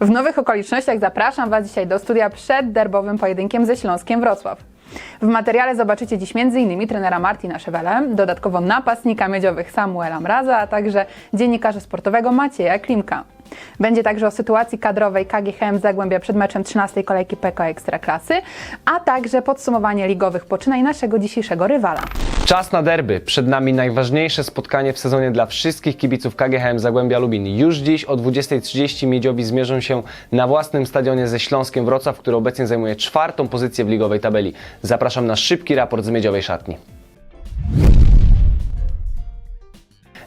W nowych okolicznościach zapraszam Was dzisiaj do studia przed derbowym pojedynkiem ze Śląskiem Wrocław. W materiale zobaczycie dziś m.in. trenera Martina Szewele, dodatkowo napastnika miedziowych Samuela Mraza, a także dziennikarza sportowego Macieja Klimka. Będzie także o sytuacji kadrowej KGHM Zagłębia przed meczem 13 kolejki PKO Ekstraklasy, a także podsumowanie ligowych poczynań naszego dzisiejszego rywala. Czas na derby. Przed nami najważniejsze spotkanie w sezonie dla wszystkich kibiców KGHM Zagłębia Lubin. Już dziś o 20.30 Miedziowi zmierzą się na własnym stadionie ze Śląskiem Wrocław, który obecnie zajmuje czwartą pozycję w ligowej tabeli. Zapraszam na szybki raport z Miedziowej Szatni.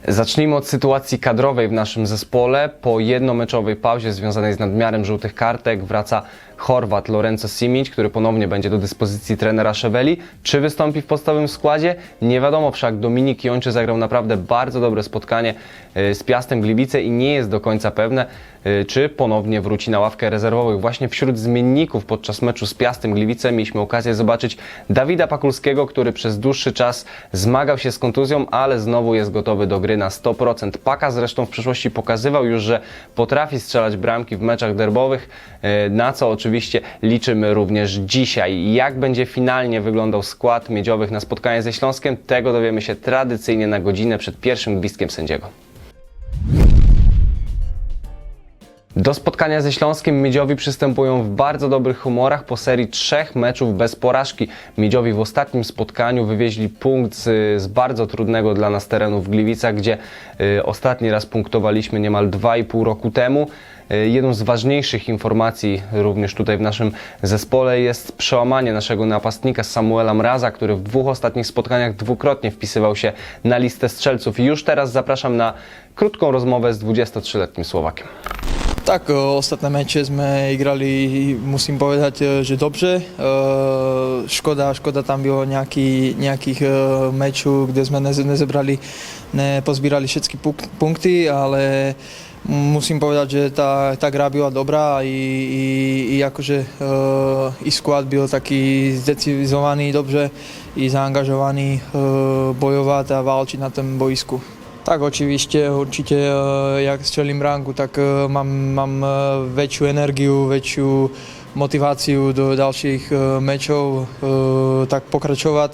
Zacznijmy od sytuacji kadrowej w naszym zespole. Po jednomeczowej pauzie związanej z nadmiarem żółtych kartek wraca Chorwat Lorenzo Simic, który ponownie będzie do dyspozycji trenera Szeweli. Czy wystąpi w podstawowym składzie? Nie wiadomo, wszak Dominik Jończy zagrał naprawdę bardzo dobre spotkanie y, z Piastem Gliwice i nie jest do końca pewne, czy ponownie wróci na ławkę rezerwowych. Właśnie wśród zmienników podczas meczu z Piastem Gliwice mieliśmy okazję zobaczyć Dawida Pakulskiego, który przez dłuższy czas zmagał się z kontuzją, ale znowu jest gotowy do gry na 100%. Paka zresztą w przeszłości pokazywał już, że potrafi strzelać bramki w meczach derbowych, y, na co oczywiście liczymy również dzisiaj. Jak będzie finalnie wyglądał skład miedziowych na spotkanie ze Śląskiem, tego dowiemy się tradycyjnie na godzinę przed pierwszym gwizdkiem sędziego. Do spotkania ze Śląskiem Miedziowi przystępują w bardzo dobrych humorach po serii trzech meczów bez porażki. Miedziowi w ostatnim spotkaniu wywieźli punkt z, z bardzo trudnego dla nas terenu w Gliwicach, gdzie y, ostatni raz punktowaliśmy niemal 2,5 roku temu. Y, Jedną z ważniejszych informacji również tutaj w naszym zespole jest przełamanie naszego napastnika Samuela Mraza, który w dwóch ostatnich spotkaniach dwukrotnie wpisywał się na listę strzelców. Już teraz zapraszam na krótką rozmowę z 23-letnim Słowakiem. Tak, e, ostatné mecze sme igrali, musím povedať, e, že dobře. E, Škoda, škoda tam bylo nejaký, nejakých mečů, kde sme neze- nezebrali, nepozbírali všetky punkty, ale musím povedať, že tá, tá hra byla dobrá i, i, i akože i squad byl taký zdecizovaný dobře, i zaangažovaný bojovat a válčiť na tom boisku. Tak oczywiście, oczywiście e, jak strzelim ranku, tak e, mám mam większą e, energię, większą motywację do dalszych mečov tak pokraczować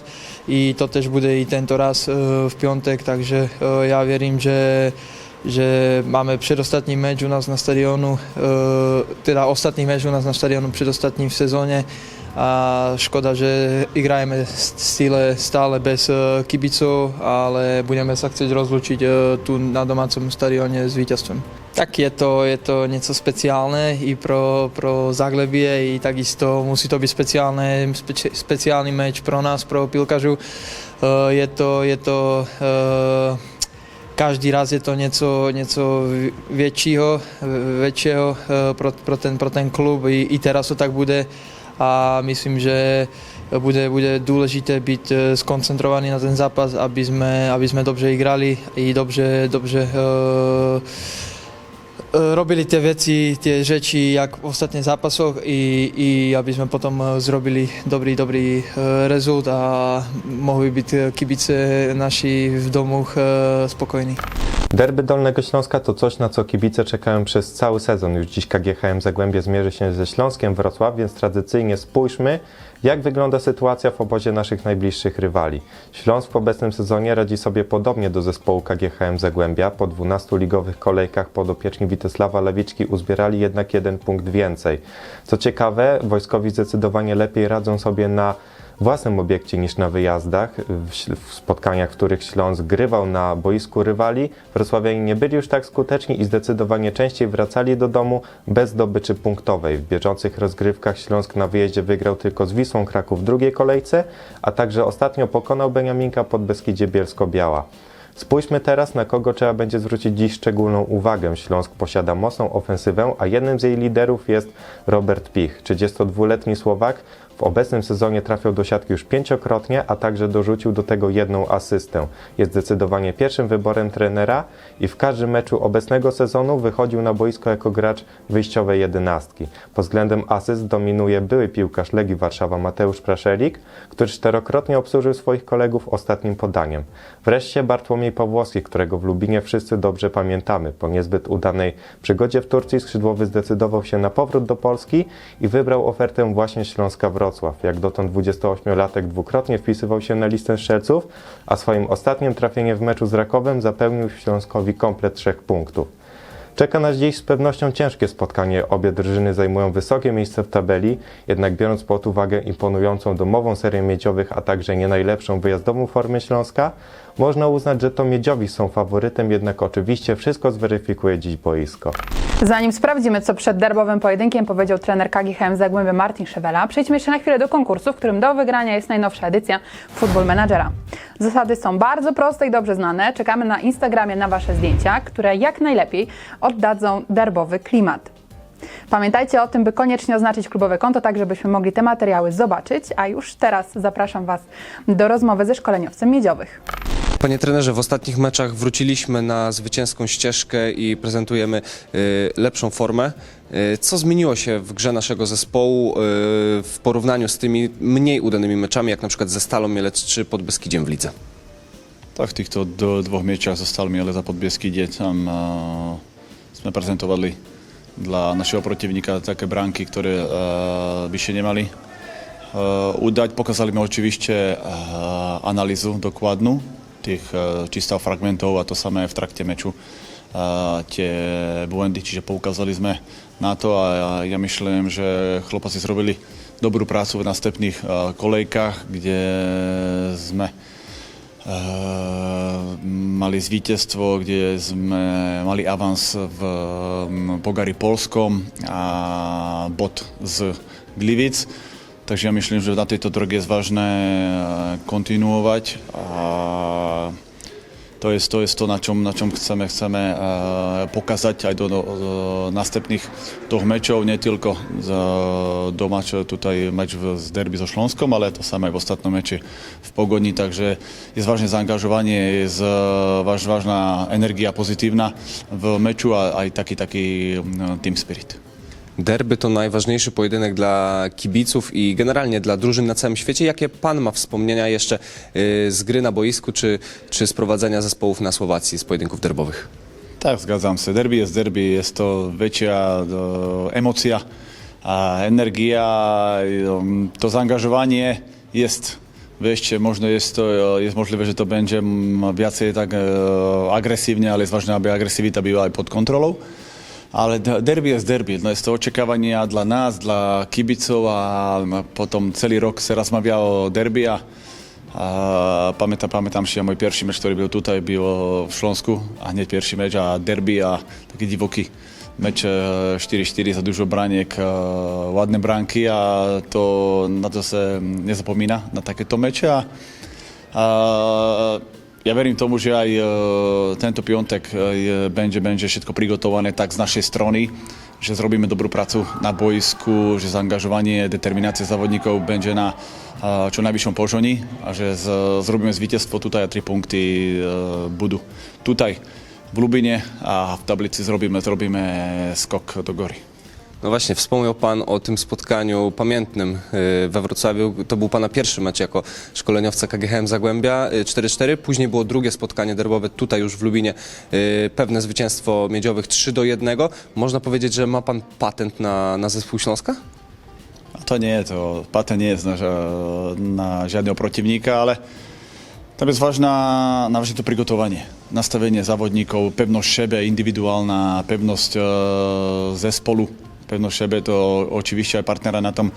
i to też bude i tento raz v piątek, takže ja wierzę, że že máme predostatný meč u nás na stadionu, teda ostatný meč u nás na stadionu, predostatný v sezóne a škoda, že igrajeme stále, stále bez eh, kibicov, ale budeme sa chcieť rozlučiť eh, tu na domácom stadióne s víťazstvom. Tak je to, je to něco speciálne i pro, pro Zaglebie i takisto musí to byť speciálne, speči, speciálny meč pro nás, pro pilkažu. Eh, Je to, je to každý raz je to něco, něco většího, eh, pro, pro, ten, pro ten klub. I, I teraz to tak bude a myslím, že bude, bude důležité být eh, skoncentrovaný na ten zápas, aby jsme, aby jsme dobře igrali i dobře, dobře eh, robili tie veci, tie řeči, jak v ostatných zápasoch i, i aby sme potom zrobili dobrý, dobrý rezult a mohli byť kibice naši v domoch spokojní. Derby Dolnego Śląska to coś, na co kibice czekają przez cały sezon. Już dziś KGHM Zagłębie zmierzy się ze Śląskiem Wrocław, więc tradycyjnie spójrzmy, jak wygląda sytuacja w obozie naszych najbliższych rywali. Śląsk w obecnym sezonie radzi sobie podobnie do zespołu KGHM Zagłębia. Po 12 ligowych kolejkach podopieczni Witesława Lewiczki uzbierali jednak jeden punkt więcej. Co ciekawe, wojskowi zdecydowanie lepiej radzą sobie na własnym obiekcie niż na wyjazdach. W, spotkaniach, w których Śląsk grywał na boisku rywali, wrocławianie nie byli już tak skuteczni i zdecydowanie częściej wracali do domu bez zdobyczy punktowej. W bieżących rozgrywkach Śląsk na wyjeździe wygrał tylko z Wisłą Kraków w drugiej kolejce, a także ostatnio pokonał Beniaminka pod Beskidzie Bielsko-Biała. Spójrzmy teraz, na kogo trzeba będzie zwrócić dziś szczególną uwagę. Śląsk posiada mocną ofensywę, a jednym z jej liderów jest Robert Pich, 32-letni Słowak, W obecnym sezonie trafiał do siatki już pięciokrotnie, a także dorzucił do tego jedną asystę. Jest zdecydowanie pierwszym wyborem trenera i w każdym meczu obecnego sezonu wychodził na boisko jako gracz wyjściowej jedenastki. Pod względem asyst dominuje były piłkarz Legii Warszawa Mateusz Praszelik, który czterokrotnie obsłużył swoich kolegów ostatnim podaniem. Wreszcie Bartłomiej Pawłowski, którego w Lubinie wszyscy dobrze pamiętamy. Po niezbyt udanej przygodzie w Turcji skrzydłowy zdecydował się na powrót do Polski i wybrał ofertę właśnie Śląska Wrocław. Jak dotąd 28-latek dwukrotnie wpisywał się na listę strzelców, a swoim ostatnim trafieniem w meczu z Rakowem zapełnił Śląskowi komplet trzech punktów. Czeka nas dziś z pewnością ciężkie spotkanie. Obie drużyny zajmują wysokie miejsce w tabeli, jednak biorąc pod uwagę imponującą domową serię miedziowych, a także nie najlepszą wyjazdową formę Śląska, można uznać, że to miedziowi są faworytem, jednak oczywiście wszystko zweryfikuje dziś boisko. Zanim sprawdzimy, co przed derbowym pojedynkiem powiedział trener KGHM Zagłębia Martin Szewela, przejdźmy jeszcze na chwilę do konkursu, w którym do wygrania jest najnowsza edycja Football Managera. Zasady są bardzo proste i dobrze znane. Czekamy na Instagramie na Wasze zdjęcia, które jak najlepiej oddadzą derbowy klimat. Pamiętajcie o tym, by koniecznie oznaczyć klubowe konto, tak żebyśmy mogli te materiały zobaczyć, a już teraz zapraszam Was do rozmowy ze szkoleniowcem miedziowych. Panie trenerze, w ostatnich meczach wróciliśmy na zwycięską ścieżkę i prezentujemy y, lepszą formę. Y, co zmieniło się w grze naszego zespołu y, w porównaniu z tymi mniej udanymi meczami, jak na przykład ze Stalą Mielec czy pod Beskidziem w lidze? Tak, v týchto d- dvoch miečach so Stalmi ale za Podbieskydie tam uh, sme prezentovali dla našeho protivníka také bránky, ktoré uh, by še nemali uh, udať. Pokazali sme očivište uh, analýzu dokładnú tých uh, čistav fragmentov a to samé v trakte meču. Uh, tie buendy, čiže poukázali sme na to a ja, ja myslím, že chlapci zrobili dobrú prácu v następných uh, kolejkách, kde sme Eh, mali zvítězstvo, kde jsme mali avans v Pogari Polskom a bod z Gliwic. Takže ja myslím, že na tejto droge je vážné eh, kontinuovať a to je to, je to na, čom, na čom chceme, chceme pokazať aj do, do, do następných toho mečov, nie tylko za domač, tutaj meč v, z derby so Šlonskom, ale to samé v ostatnom meči v Pogoni, takže je vážne zaangažovanie, je váž, vážna energia pozitívna v meču a aj taký, taký mm, team spirit. Derby to najważniejszy pojedynek dla kibiców i generalnie dla drużyn na całym świecie. Jakie pan ma wspomnienia jeszcze y, z gry na boisku czy, czy z prowadzenia zespołów na Słowacji z pojedynków derbowych? Tak, zgadzam się. Derby jest derby, jest to e, emocja, energia, e, to zaangażowanie jest wejście, można jest to, jest możliwe, że to będzie mm, więcej tak e, agresywnie, ale jest ważne, aby agresywita była pod kontrolą. Ale de- derby jest derby, no jest to oczekiwania dla nas, dla kibiców, a potom celý rok se rozmawia o derby a a pamätám, pamätám si, a môj pierwszy mecz, ktorý byl tutaj, byl v Šlonsku a hneď pierwszy mecz a derby a taký divoký meč e, 4-4 za dużo braniek, e, ładne branky a to, na to se nezapomína, na takéto meče a, a ja verím tomu, že aj e, tento piątek e, będzie, będzie všetko prigotowane tak z naszej strony, že zrobíme dobrú prácu na boisku, že zaangažovanie, determinácia závodníkov będzie na čo najvyššom požoni a že z, zrobíme tutaj a tri punkty e, budú tutaj v Lubine a v tablici zrobíme, zrobimy skok do góry. No właśnie, wspomniał Pan o tym spotkaniu pamiętnym y, we Wrocławiu. To był Pana pierwszy mecz jako szkoleniowca KGHM Zagłębia y, 4-4. Później było drugie spotkanie derbowe tutaj już w Lubinie. y, Pewne zwycięstwo miedziowych 3 do 1. Można powiedzieć, że ma Pan patent na, na zespół Śląska? To nie to, patent nie jest na, na žiadneho protivníka, ale tam jest ważna, na to przygotowanie, nastawienie zawodników, pewność siebie, indywidualna pewność e, zespolu, pewność siebie to oczywiście aj partnera na tom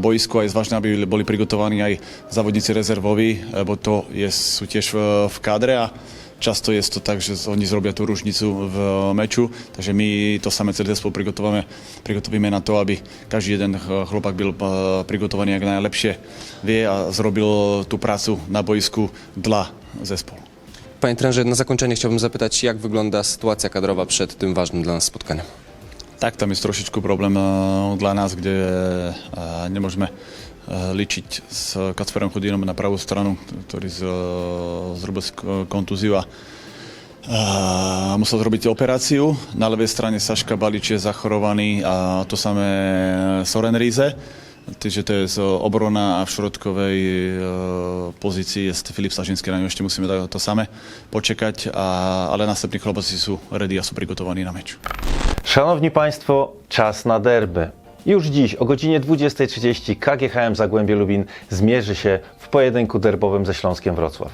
boisku a jest ważne, aby boli przygotowani aj zawodnicy rezerwowi, e, bo to jest, sú tiež v, v kadre a Často je to tak, že oni zrobia tú ružnicu v meču, takže my to samé celý zespol prigotovíme, prigotovíme na to, aby každý jeden chlopak byl eh, prigotovaný jak najlepšie vie a zrobil tú prácu na boisku dla zespolu. Panie trenerze, na zakończenie chciałbym zapytać, jak wygląda sytuacja kadrowa przed tym ważnym dla nas spotkaniem? Tak, tam jest trošičku problém eh, dla nás, kde eh, nemôžeme ličiť s Kacperom Chudínom na pravú stranu, ktorý z, zhruba z kontúziu a musel zrobiť operáciu. Na ľavej strane Saška Balič je zachorovaný a to samé Soren Rize. Takže to je obrona a v šrotkovej e, pozícii je Filip Stažinský, na ňu ešte musíme to, samé počekať, a, ale następní chlapci sú ready a sú prigotovaní na mecz. Szanowni Państwo, czas na derby. Już dziś o godzinie 20.30 KGHM Zagłębie Lubin zmierzy się w pojedynku derbowym ze Śląskiem Wrocław.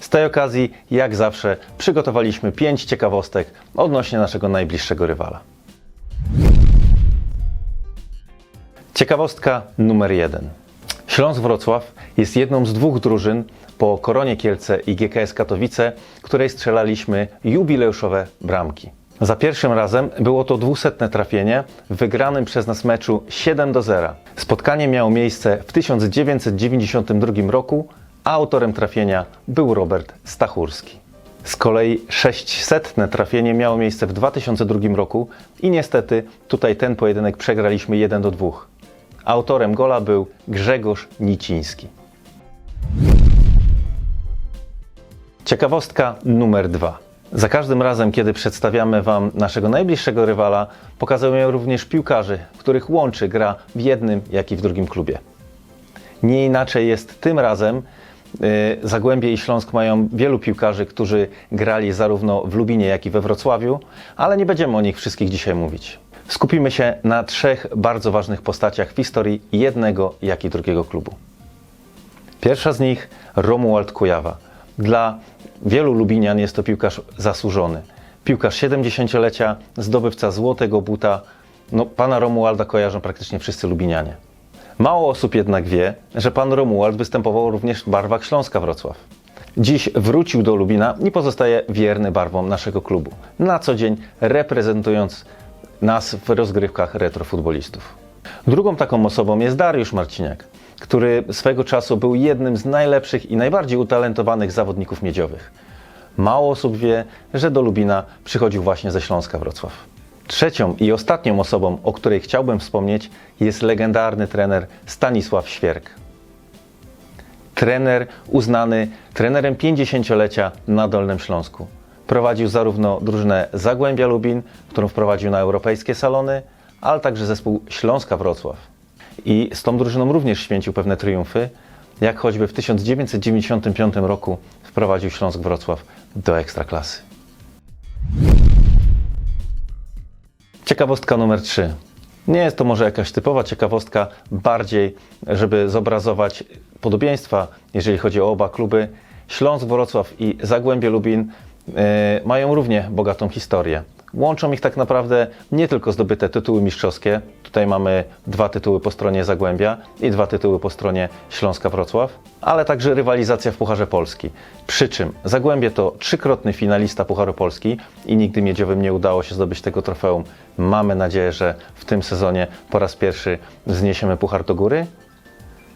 Z tej okazji, jak zawsze, przygotowaliśmy pięć ciekawostek odnośnie naszego najbliższego rywala. Ciekawostka numer jeden. Śląsk Wrocław jest jedną z dwóch drużyn po Koronie Kielce i GKS Katowice, której strzelaliśmy jubileuszowe bramki. Za pierwszym razem było to dwusetne trafienie w wygranym przez nas meczu 7 do 0. Spotkanie miało miejsce w 1992 roku, a autorem trafienia był Robert Stachurski. Z kolei 600 trafienie miało miejsce w 2002 roku i niestety tutaj ten pojedynek przegraliśmy 1 do 2. Autorem gola był Grzegorz Niciński. Ciekawostka numer dwa. Za każdym razem, kiedy przedstawiamy Wam naszego najbliższego rywala, pokazujemy również piłkarzy, których łączy gra w jednym, jak i w drugim klubie. Nie inaczej jest tym razem. Yy, Zagłębie i Śląsk mają wielu piłkarzy, którzy grali zarówno w Lubinie, jak i we Wrocławiu, ale nie będziemy o nich wszystkich dzisiaj mówić. Skupimy się na trzech bardzo ważnych postaciach w historii jednego, jak i drugiego klubu. Pierwsza z nich Romuald Kujawa. Dla wielu Lubinian jest to piłkarz zasłużony. Piłkarz 70-lecia, zdobywca złotego buta. No, pana Romualda kojarzą praktycznie wszyscy Lubinianie. Mało osób jednak wie, że pan Romuald występował również w barwach Śląska Wrocław. Dziś wrócił do Lubina i pozostaje wierny barwom naszego klubu. Na co dzień reprezentując nas w rozgrywkach retrofutbolistów. Drugą taką osobą jest Dariusz Marciniak, który swego czasu był jednym z najlepszych i najbardziej utalentowanych zawodników miedziowych. Mało osób wie, że do Lubina przychodził właśnie ze Śląska Wrocław. Trzecią i ostatnią osobą, o której chciałbym wspomnieć, jest legendarny trener Stanisław Świerk. Trener uznany trenerem 50-lecia na Dolnym Śląsku. Prowadził zarówno drużynę Zagłębia Lubin, którą wprowadził na europejskie salony, ale także zespół Śląska Wrocław. I z tą drużyną również święcił pewne triumfy, jak choćby w 1995 roku wprowadził Śląsk Wrocław do Ekstraklasy. Ciekawostka numer 3. Nie jest to może jakaś typowa ciekawostka, bardziej, żeby zobrazować podobieństwa, jeżeli chodzi o oba kluby. Śląsk Wrocław i Zagłębie Lubin mają równie bogatą historię. Łączą ich tak naprawdę nie tylko zdobyte tytuły mistrzowskie. Tutaj mamy dwa tytuły po stronie Zagłębia i dwa tytuły po stronie Śląska Wrocław, ale także rywalizacja w Pucharze Polski. Przy czym Zagłębie to trzykrotny finalista Pucharu Polski i nigdy miedziowym nie udało się zdobyć tego trofeum. Mamy nadzieję, że w tym sezonie po raz pierwszy wzniesiemy puchar do góry.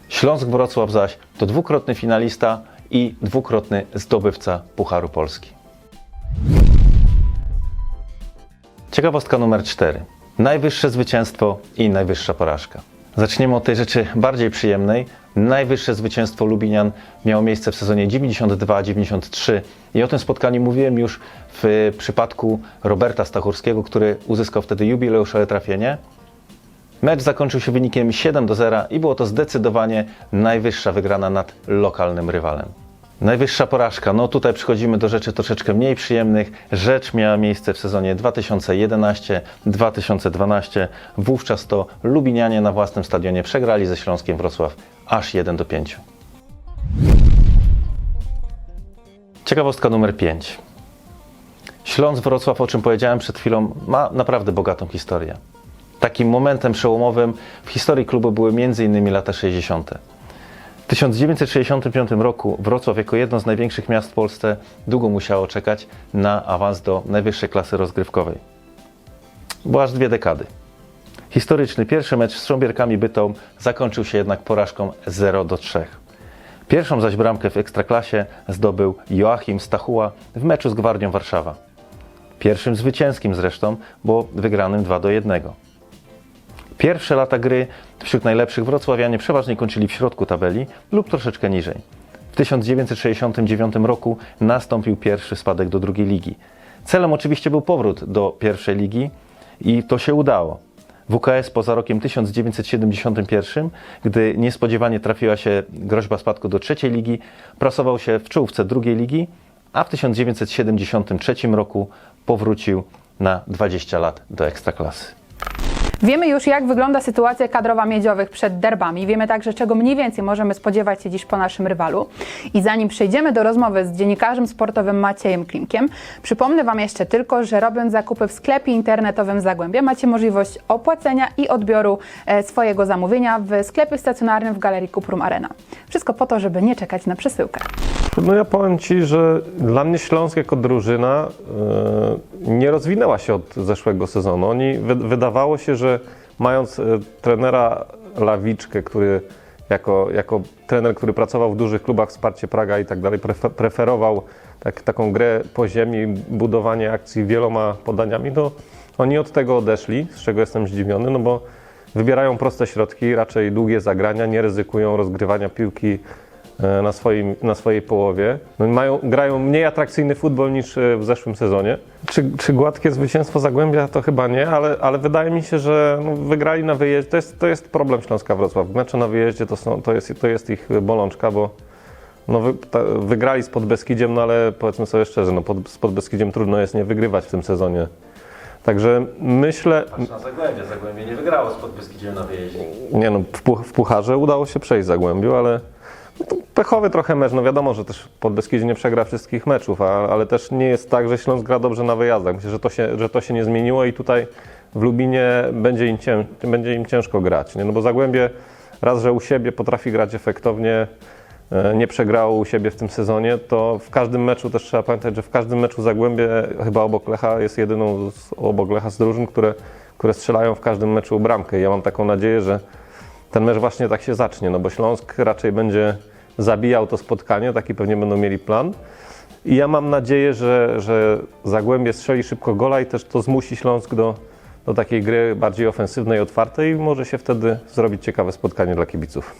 Śląsk Wrocław zaś to dwukrotny finalista i dwukrotny zdobywca Pucharu Polski. Ciekawostka numer 4. Najwyższe zwycięstwo i najwyższa porażka. Zaczniemy od tej rzeczy bardziej przyjemnej. Najwyższe zwycięstwo Lubinian miało miejsce w sezonie 92-93 i o tym spotkaniu mówiłem już w przypadku Roberta Stachurskiego, który uzyskał wtedy jubileuszowe trafienie. Mecz zakończył się wynikiem 7 do 0 i było to zdecydowanie najwyższa wygrana nad lokalnym rywalem. Najwyższa porażka. No tutaj przechodzimy do rzeczy troszeczkę mniej przyjemnych. Rzecz miała miejsce w sezonie 2011-2012. Wówczas to Lubinianie na własnym stadionie przegrali ze Śląskiem Wrocław aż 1 do 5. Ciekawostka numer 5. Śląsk Wrocław, o czym powiedziałem przed chwilą, ma naprawdę bogatą historię. Takim momentem przełomowym w historii klubu były m.in. lata 60. W 1965 roku Wrocław jako jedno z największych miast w Polsce długo musiało czekać na awans do najwyższej klasy rozgrywkowej. Było aż dwie dekady. Historyczny pierwszy mecz z Trząbierkami Bytom zakończył się jednak porażką 0 do 3. Pierwszą zaś bramkę w Ekstraklasie zdobył Joachim Stachuła w meczu z Gwardią Warszawa. Pierwszym zwycięskim zresztą, bo wygranym 2 do 1. Pierwsze lata gry wśród najlepszych wrocławianie przeważnie kończyli w środku tabeli lub troszeczkę niżej. W 1969 roku nastąpił pierwszy spadek do drugiej ligi. Celem oczywiście był powrót do pierwszej ligi i to się udało. WKS poza rokiem 1971, gdy niespodziewanie trafiła się groźba spadku do trzeciej ligi, prasował się w czołówce drugiej ligi, a w 1973 roku powrócił na 20 lat do ekstraklasy. Wiemy już, jak wygląda sytuacja kadrowa miedziowych przed derbami. Wiemy także, czego mniej więcej możemy spodziewać się dziś po naszym rywalu. I zanim przejdziemy do rozmowy z dziennikarzem sportowym Maciejem Klimkiem, przypomnę Wam jeszcze tylko, że robiąc zakupy w sklepie internetowym Zagłębia, macie możliwość opłacenia i odbioru e, swojego zamówienia w sklepie stacjonarnym w Galerii Kuprum Arena. Wszystko po to, żeby nie czekać na przesyłkę. No ja powiem Ci, że dla mnie Śląsk jako drużyna e, nie rozwinęła się od zeszłego sezonu. Oni wy, wydawało się, że mając e, trenera Lawiczkę, który jako, jako trener, który pracował w dużych klubach, wsparcie Praga i tak dalej, prefe- preferował tak, taką grę po ziemi, budowanie akcji wieloma podaniami, no oni od tego odeszli, z czego jestem zdziwiony, no bo wybierają proste środki, raczej długie zagrania, nie ryzykują rozgrywania piłki na, swoim, na swojej połowie. No, mają, grają mniej atrakcyjny futbol niż e, w zeszłym sezonie. Czy, czy gładkie zwycięstwo Zagłębia? To chyba nie, ale, ale wydaje mi się, że no, wygrali na wyjeździe. To jest, to jest problem Śląska Wrocław. Mecze na wyjeździe to, są, to, jest, to jest ich bolączka, bo no, wy, ta, wygrali z Podbeskidziem, no ale powiedzmy sobie szczerze, no, pod, z Podbeskidziem trudno jest nie wygrywać w tym sezonie. Także myślę, Na Zagłębie. Zagłębie nie wygrało z Podbeskidziem na wyjeździe. nie no, w, w Pucharze udało się przejść Zagłębiu, ale no pechowy trochę mecz. No wiadomo, że też Podbeskidzie nie przegra wszystkich meczów, a, ale też nie jest tak, że Śląsk gra dobrze na wyjazdach. Myślę, że to się, że to się nie zmieniło i tutaj w Lubinie będzie im, będzie im ciężko grać. Nie? No bo Zagłębie raz, że u siebie potrafi grać efektownie, e, nie przegrało u siebie w tym sezonie, to w każdym meczu też trzeba pamiętać, że w każdym meczu Zagłębie chyba obok Lecha jest jedyną z, obok Lecha z drużyn, które, które strzelają w każdym meczu bramkę. Ja mam taką nadzieję, że ten mecz właśnie tak się zacznie, no bo Śląsk raczej będzie zabijał to spotkanie, taki pewnie będą mieli plan. I ja mam nadzieję, że, że Zagłębie strzeli szybko gola i też to zmusi Śląsk do, do takiej gry bardziej ofensywnej, otwartej i może się wtedy zrobić ciekawe spotkanie dla kibiców.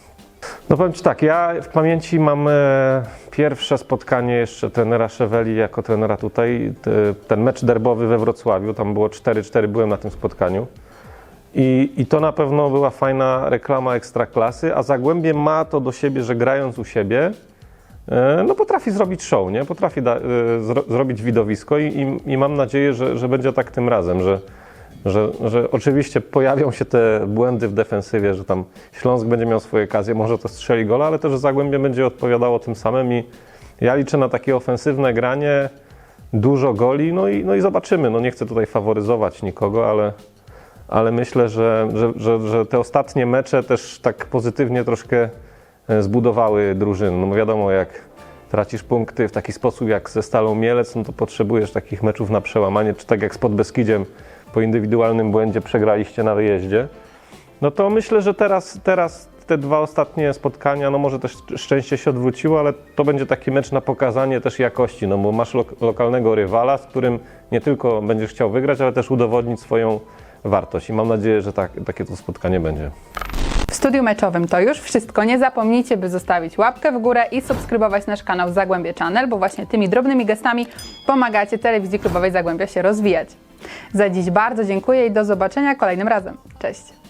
No powiem Ci tak, ja w pamięci mam e, pierwsze spotkanie jeszcze trenera Szeweli jako trenera tutaj, te, ten mecz derbowy we Wrocławiu, tam było 4-4, byłem na tym spotkaniu. I, I to na pewno była fajna reklama ekstraklasy, a Zagłębie ma to do siebie, że grając u siebie, e, no potrafi zrobić show, nie? Potrafi da, e, zro, zrobić widowisko i, i, i mam nadzieję, że, że będzie tak tym razem, że, że, że oczywiście pojawią się te błędy w defensywie, że tam Śląsk będzie miał swoje okazje, może to strzeli gola, ale też Zagłębie będzie odpowiadało tym samym i ja liczę na takie ofensywne granie, dużo goli, no i, no i zobaczymy. No nie chcę tutaj faworyzować nikogo, ale, ale myślę, że, że, że, że te ostatnie mecze też tak pozytywnie troszkę e, zbudowały drużyny. No wiadomo, jak tracisz punkty w taki sposób jak ze Stalą Mielec, no to potrzebujesz takich meczów na przełamanie, czy tak jak z Podbeskidziem po indywidualnym błędzie przegraliście na wyjeździe. No to myślę, że teraz, teraz te dwa ostatnie spotkania, no może też szczęście się odwróciło, ale to będzie taki mecz na pokazanie też jakości, no bo masz lo lokalnego rywala, z którym nie tylko będziesz chciał wygrać, ale też udowodnić swoją wartość i mam nadzieję, że tak, takie to spotkanie będzie. W studiu meczowym to już wszystko. Nie zapomnijcie, by zostawić łapkę w górę i subskrybować nasz kanał Zagłębie Channel, bo właśnie tymi drobnymi gestami pomagacie telewizji klubowej Zagłębia się rozwijać. Za dziś bardzo dziękuję i do zobaczenia kolejnym razem. Cześć!